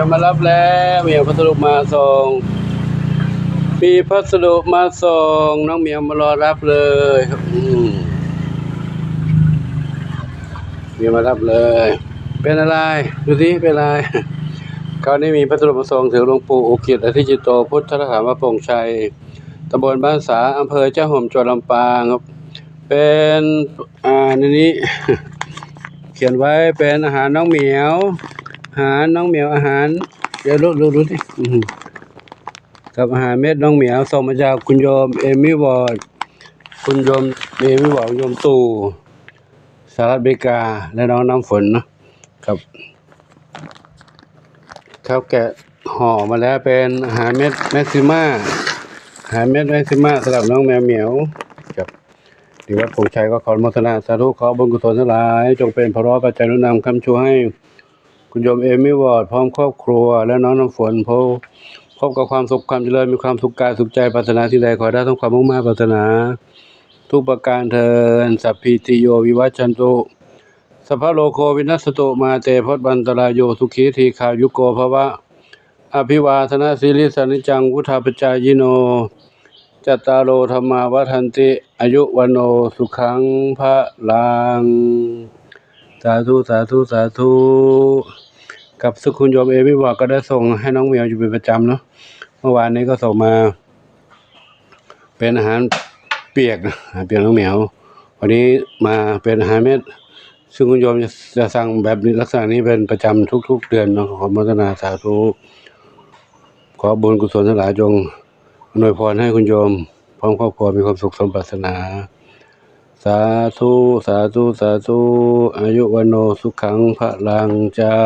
ยวมารับแล้วเหมียวพัสดุมาส่งมีพัสดุมาส่งน้องเหมียวมารอรับเลยครับอืมเหมียวมารับเลย เป็นอะไรดูสิเป็นอะไรคราวนี้มีพัสดุมาส่งถึงหลวงปู่อุกิจอธิจิตโตพุทธธรรมปร่งชัยตำบลบ้านสาอำเภอเจ้าห่มจังหวัดลำปางครับ เป็นอ่าในนี้ เขียนไว้เป็นอาหารน้องเหมียว อาหารน้องเหมียวอาหาร เดี๋ยวรู้รู้รู้ดิกับอาหารเม็ดน้องเหมียวส่งมาจากคุณโยมเอมิวอร์ดคุณโยมเอมิวอร์ดโยมตู่สหรัฐอเมริกาและน้องน้ำฝนเนาะครับครับแกะห่อมาแล้วเป็นอาหารเม็ดแมกซิมาอาหารเม็ดแมกซิมาสำหรับน้องแมวเหมียวครับดีวัดผงชัยก็ขอโมทนาสาธุขอบุญกุศลทั้งหลาย จงเป็นพระรอปัจจัยนุนำคำชูให้ คุณโยมเอมิวอร์ดพร้อมครอบครัว และน้องน้ำฝนพบพบกับความสุขความเจริญมีความสุขกายสุขใจปรารถนาที่ใดขอได้ทั้งความมุ่งมั่นปรารถนา ทุกประการเทินสัพพิติโยวิวัชชันตุสัพพะโลโควินัสตุมาเตพจบันตรายโยสุขีทีขายุโกภวะ อภิวาทนาสิริสนิจังวุธาปจายโนจัตตารโอธรรมาวัฏันติ อายุวันโนสุขังพระลัง สาธุสาธุสาธุกับสุขุนโยมเอวิวาก็ได้ส่งให้น้องเหมียวอยู่เป็นประจำเนาะเมื่อวานนี้ก็ส่งมา เป็นอาหารเปียกอาหารเปียกน้องเหมียว วันนี้มาเป็นอาหารเม็ด ซึ่งคุณโยมจะจะสั่งแบบนี้ลักษณะนี้เป็นประจำทุก ๆ เดือนเนาะขอพัฒนาสาธุขอบุญกุศลทั้งหลายจงอำนวยพรให้คุณโยมพร้อมครอบครัวมีความสุขสมปรารถนา สาธุสาธุสาธุอายุวันโนสุขังพระลังเจ้า